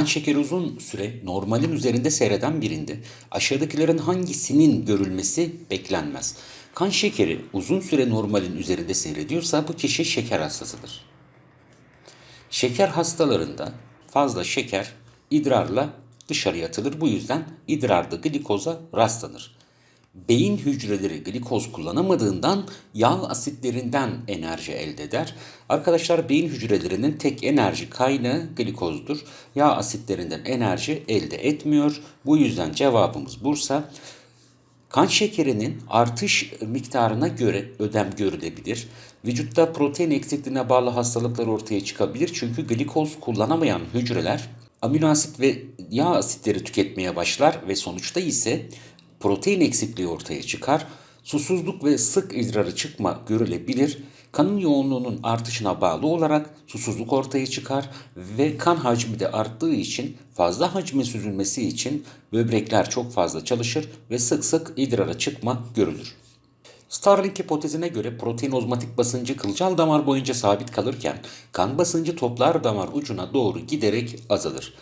Kan şekeri uzun süre normalin üzerinde seyreden birinde aşağıdakilerin hangisinin görülmesi beklenmez. Kan şekeri uzun süre normalin üzerinde seyrediyorsa bu kişi şeker hastasıdır. Şeker hastalarında fazla şeker idrarla dışarıya atılır. Bu yüzden idrarda glikoza rastlanır. Beyin hücreleri glikoz kullanamadığından yağ asitlerinden enerji elde eder. Arkadaşlar beyin hücrelerinin tek enerji kaynağı glikozdur. Yağ asitlerinden enerji elde etmiyor. Bu yüzden cevabımız Bursa. Kan şekerinin artış miktarına göre ödem görülebilir. Vücutta protein eksikliğine bağlı hastalıklar ortaya çıkabilir. Çünkü glikoz kullanamayan hücreler amino asit ve yağ asitleri tüketmeye başlar ve sonuçta ise protein eksikliği ortaya çıkar. Susuzluk ve sık idrarı çıkma görülebilir. Kanın yoğunluğunun artışına bağlı olarak susuzluk ortaya çıkar ve kan hacmi de arttığı için fazla hacmin süzülmesi için böbrekler çok fazla çalışır ve sık sık idrara çıkma görülür. Starling hipotezine göre protein ozmotik basıncı kılcal damar boyunca sabit kalırken kan basıncı toplar damar ucuna doğru giderek azalır.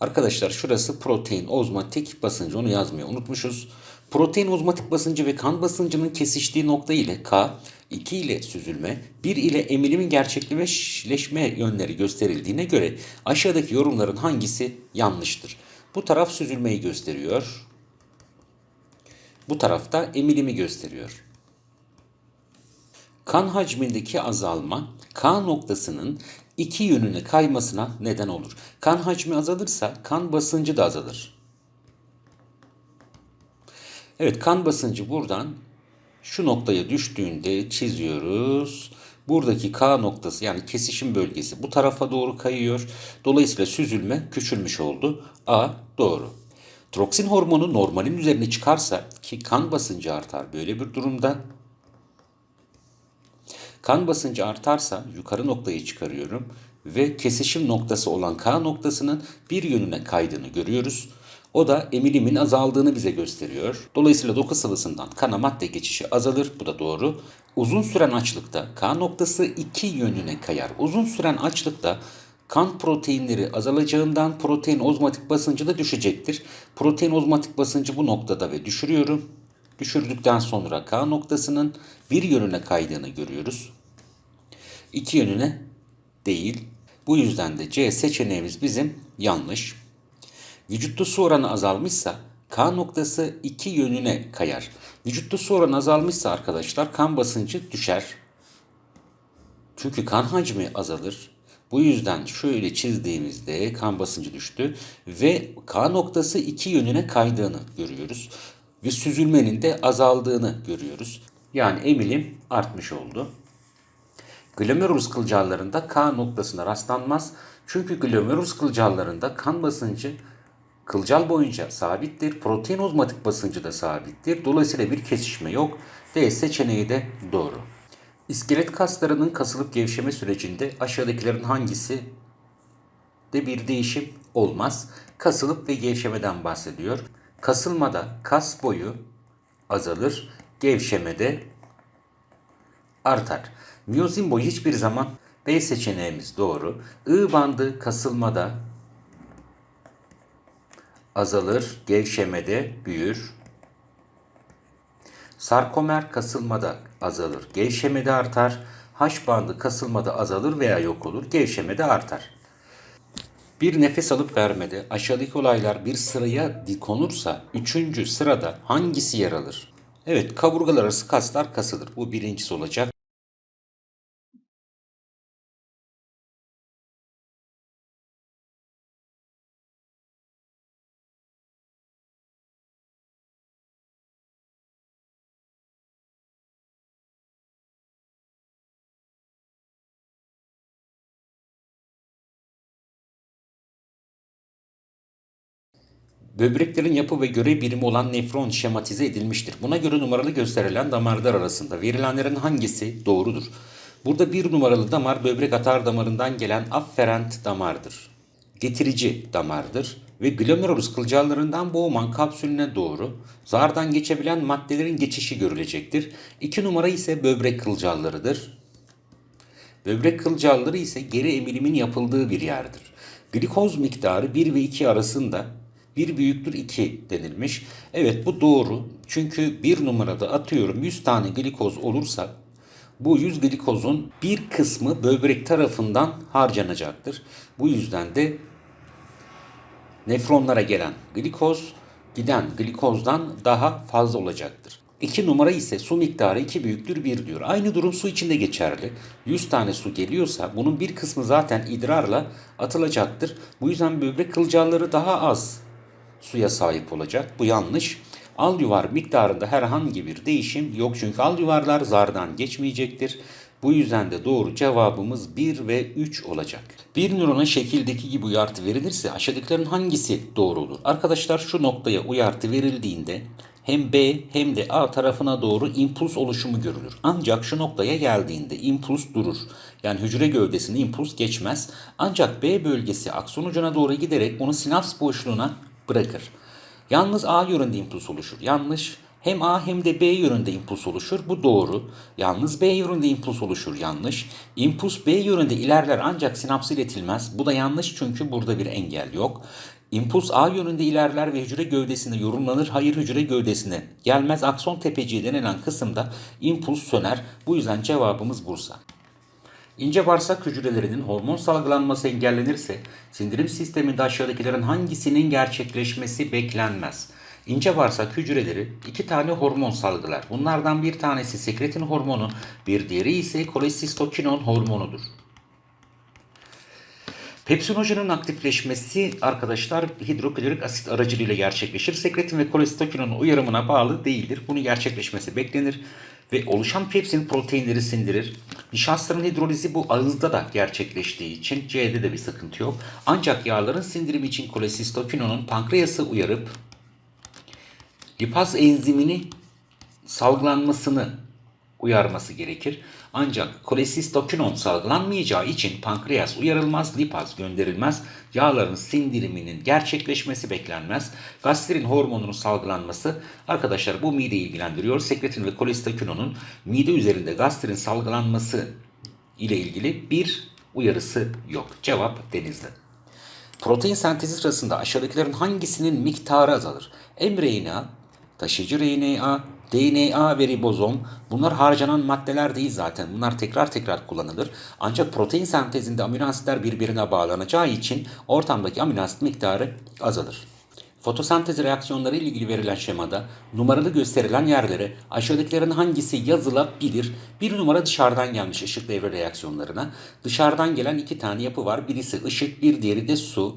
Arkadaşlar şurası protein ozmotik basıncı onu yazmayı unutmuşuz. Protein ozmotik basıncı ve kan basıncının kesiştiği nokta ile K, 2 ile süzülme, 1 ile emilimin gerçekleşme yönleri gösterildiğine göre aşağıdaki yorumların hangisi yanlıştır? Bu taraf süzülmeyi gösteriyor. Bu tarafta emilimi gösteriyor. Kan hacmindeki azalma K noktasının iki yönüne kaymasına neden olur. Kan hacmi azalırsa kan basıncı da azalır. Evet kan basıncı buradan şu noktaya düştüğünde çiziyoruz. Buradaki K noktası yani kesişim bölgesi bu tarafa doğru kayıyor. Dolayısıyla süzülme küçülmüş oldu. A doğru. Troksin hormonu normalin üzerine çıkarsa ki kan basıncı artar böyle bir durumda Kan basıncı artarsa yukarı noktayı çıkarıyorum ve kesişim noktası olan K noktasının bir yönüne kaydığını görüyoruz. O da emilimin azaldığını bize gösteriyor. Dolayısıyla doku sıvısından kana madde geçişi azalır. Bu da doğru. Uzun süren açlıkta K noktası iki yönüne kayar. Uzun süren açlıkta kan proteinleri azalacağından protein ozmotik basıncı da düşecektir. Protein ozmotik basıncı bu noktada ve düşürüyorum. Düşürdükten sonra K noktasının bir yönüne kaydığını görüyoruz. İki yönüne değil. Bu yüzden de C seçeneğimiz bizim yanlış. Vücutta su oranı azalmışsa K noktası iki yönüne kayar. Vücutta su oranı azalmışsa arkadaşlar kan basıncı düşer. Çünkü kan hacmi azalır. Bu yüzden şöyle çizdiğimizde kan basıncı düştü ve K noktası iki yönüne kaydığını görüyoruz ve süzülmenin de azaldığını görüyoruz. Yani emilim artmış oldu. Glomerulus kılcallarında K noktasına rastlanmaz. Çünkü glomerulus kılcallarında kan basıncı kılcal boyunca sabittir. Protein ozmotik basıncı da sabittir. Dolayısıyla bir kesişme yok. D seçeneği de doğru. İskelet kaslarının kasılıp gevşeme sürecinde aşağıdakilerin hangisi de bir değişim olmaz. Kasılıp ve gevşemeden bahsediyor. Kasılmada kas boyu azalır, gevşemede artar. Miyozin boyu hiçbir zaman B seçeneğimiz doğru. I bandı kasılmada azalır, gevşemede büyür. Sarkomer kasılmada azalır, gevşemede artar. H bandı kasılmada azalır veya yok olur, gevşemede artar. Bir nefes alıp vermede aşağıdaki olaylar bir sıraya konursa üçüncü sırada hangisi yer alır? Evet kaburgalar arası kaslar kasılır. Bu birincisi olacak. Böbreklerin yapı ve görev birimi olan nefron şematize edilmiştir. Buna göre numaralı gösterilen damarlar arasında verilenlerin hangisi doğrudur? Burada bir numaralı damar böbrek atar damarından gelen afferent damardır. Getirici damardır ve glomerulus kılcallarından boğuman kapsülüne doğru zardan geçebilen maddelerin geçişi görülecektir. İki numara ise böbrek kılcallarıdır. Böbrek kılcalları ise geri emilimin yapıldığı bir yerdir. Glikoz miktarı 1 ve 2 arasında 1 büyüktür 2 denilmiş. Evet bu doğru. Çünkü bir numarada atıyorum 100 tane glikoz olursa bu 100 glikozun bir kısmı böbrek tarafından harcanacaktır. Bu yüzden de nefronlara gelen glikoz giden glikozdan daha fazla olacaktır. 2 numara ise su miktarı 2 büyüktür 1 diyor. Aynı durum su için de geçerli. 100 tane su geliyorsa bunun bir kısmı zaten idrarla atılacaktır. Bu yüzden böbrek kılcalları daha az suya sahip olacak. Bu yanlış. Al yuvar miktarında herhangi bir değişim yok. Çünkü al yuvarlar zardan geçmeyecektir. Bu yüzden de doğru cevabımız 1 ve 3 olacak. Bir nörona şekildeki gibi uyartı verilirse aşağıdakilerin hangisi doğru olur? Arkadaşlar şu noktaya uyartı verildiğinde hem B hem de A tarafına doğru impuls oluşumu görülür. Ancak şu noktaya geldiğinde impuls durur. Yani hücre gövdesinde impuls geçmez. Ancak B bölgesi akson ucuna doğru giderek onu sinaps boşluğuna bırakır. Yalnız A yönünde impuls oluşur. Yanlış. Hem A hem de B yönünde impuls oluşur. Bu doğru. Yalnız B yönünde impuls oluşur. Yanlış. İmpuls B yönünde ilerler ancak sinapsa iletilmez. Bu da yanlış çünkü burada bir engel yok. İmpuls A yönünde ilerler ve hücre gövdesinde yorumlanır. Hayır hücre gövdesine gelmez. Akson tepeciği denilen kısımda impuls söner. Bu yüzden cevabımız Bursa. İnce bağırsak hücrelerinin hormon salgılanması engellenirse sindirim sisteminde aşağıdakilerin hangisinin gerçekleşmesi beklenmez? İnce bağırsak hücreleri iki tane hormon salgılar. Bunlardan bir tanesi sekretin hormonu, bir diğeri ise kolesistokinon hormonudur. Pepsinojenin aktifleşmesi arkadaşlar hidroklorik asit aracılığıyla gerçekleşir. Sekretin ve kolesitokinonun uyarımına bağlı değildir. Bunun gerçekleşmesi beklenir ve oluşan pepsin proteinleri sindirir. Nişastanın hidrolizi bu ağızda da gerçekleştiği için C'de de bir sıkıntı yok. Ancak yağların sindirimi için kolesistokinonun pankreası uyarıp lipaz enzimini salgılanmasını uyarması gerekir. Ancak kolesistokinon salgılanmayacağı için pankreas uyarılmaz, lipaz gönderilmez, yağların sindiriminin gerçekleşmesi beklenmez. Gastrin hormonunun salgılanması arkadaşlar bu mide ilgilendiriyor. Sekretin ve kolesistokinonun mide üzerinde gastrin salgılanması ile ilgili bir uyarısı yok. Cevap denizde. Protein sentezi sırasında aşağıdakilerin hangisinin miktarı azalır? mRNA, taşıyıcı RNA, DNA ve ribozom bunlar harcanan maddeler değil zaten. Bunlar tekrar tekrar kullanılır. Ancak protein sentezinde amino asitler birbirine bağlanacağı için ortamdaki amino asit miktarı azalır. Fotosentez reaksiyonları ile ilgili verilen şemada numaralı gösterilen yerlere aşağıdakilerin hangisi yazılabilir? Bir numara dışarıdan gelmiş ışık devre reaksiyonlarına. Dışarıdan gelen iki tane yapı var. Birisi ışık, bir diğeri de su.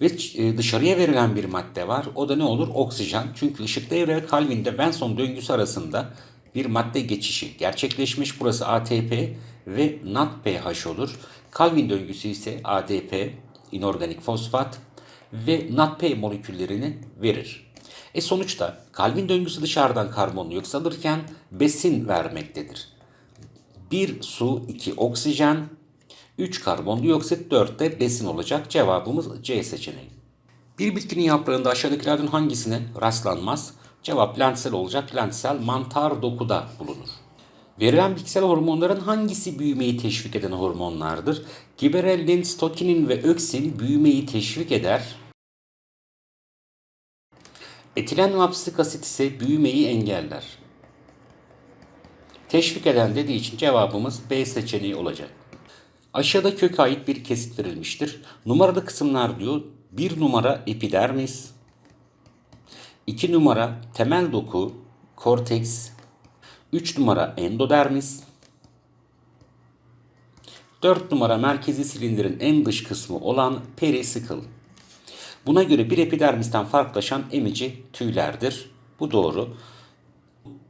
Ve e, dışarıya verilen bir madde var. O da ne olur? Oksijen. Çünkü ışık devre ve Calvin'de Benson döngüsü arasında bir madde geçişi gerçekleşmiş. Burası ATP ve NADPH olur. Calvin döngüsü ise ADP, inorganik fosfat ve NADP moleküllerini verir. E sonuçta Calvin döngüsü dışarıdan karbondioksit alırken besin vermektedir. 1 su, 2 oksijen, 3 karbondioksit, 4 de besin olacak. Cevabımız C seçeneği. Bir bitkinin yaprağında aşağıdakilerden hangisine rastlanmaz? Cevap lentsel olacak. Lentsel mantar dokuda bulunur. Verilen bitkisel hormonların hangisi büyümeyi teşvik eden hormonlardır? Giberellin, stokinin ve öksin büyümeyi teşvik eder. Etilen lapsik asit ise büyümeyi engeller. Teşvik eden dediği için cevabımız B seçeneği olacak. Aşağıda köke ait bir kesit verilmiştir. Numaralı kısımlar diyor. Bir numara epidermis. iki numara temel doku, korteks. Üç numara endodermis. Dört numara merkezi silindirin en dış kısmı olan perisikl. Buna göre bir epidermisten farklılaşan emici tüylerdir. Bu doğru.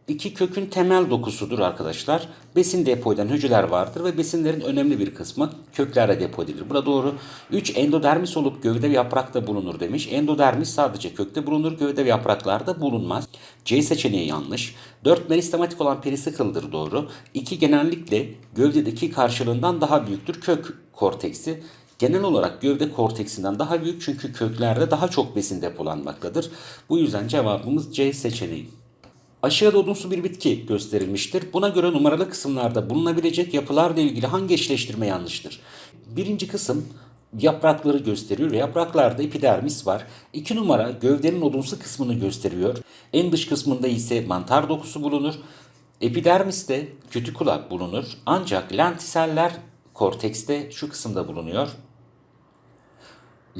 İki kökün temel dokusudur arkadaşlar. Besin depo eden hücreler vardır ve besinlerin önemli bir kısmı köklerde depo edilir. Bu da doğru. 3 endodermis olup gövde ve yaprakta bulunur demiş. Endodermis sadece kökte bulunur, gövde ve yapraklarda bulunmaz. C seçeneği yanlış. 4 meristematik olan perisikıldır doğru. 2 genellikle gövdedeki karşılığından daha büyüktür kök korteksi. Genel olarak gövde korteksinden daha büyük çünkü köklerde daha çok besin depolanmaktadır. Bu yüzden cevabımız C seçeneği. Aşağıda odunsu bir bitki gösterilmiştir. Buna göre numaralı kısımlarda bulunabilecek yapılarla ilgili hangi eşleştirme yanlıştır? Birinci kısım yaprakları gösteriyor. Yapraklarda epidermis var. İki numara gövdenin odunsu kısmını gösteriyor. En dış kısmında ise mantar dokusu bulunur. Epidermiste kütükula bulunur. Ancak lentiseller kortekste şu kısımda bulunuyor.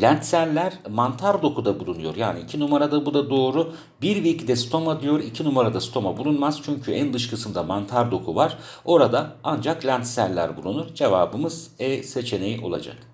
Lentseller mantar dokuda bulunuyor. Yani iki numarada bu da doğru. 1 ve 2'de stoma diyor. 2 numarada stoma bulunmaz. Çünkü en dış kısımda mantar doku var. Orada ancak lentseller bulunur. Cevabımız E seçeneği olacak.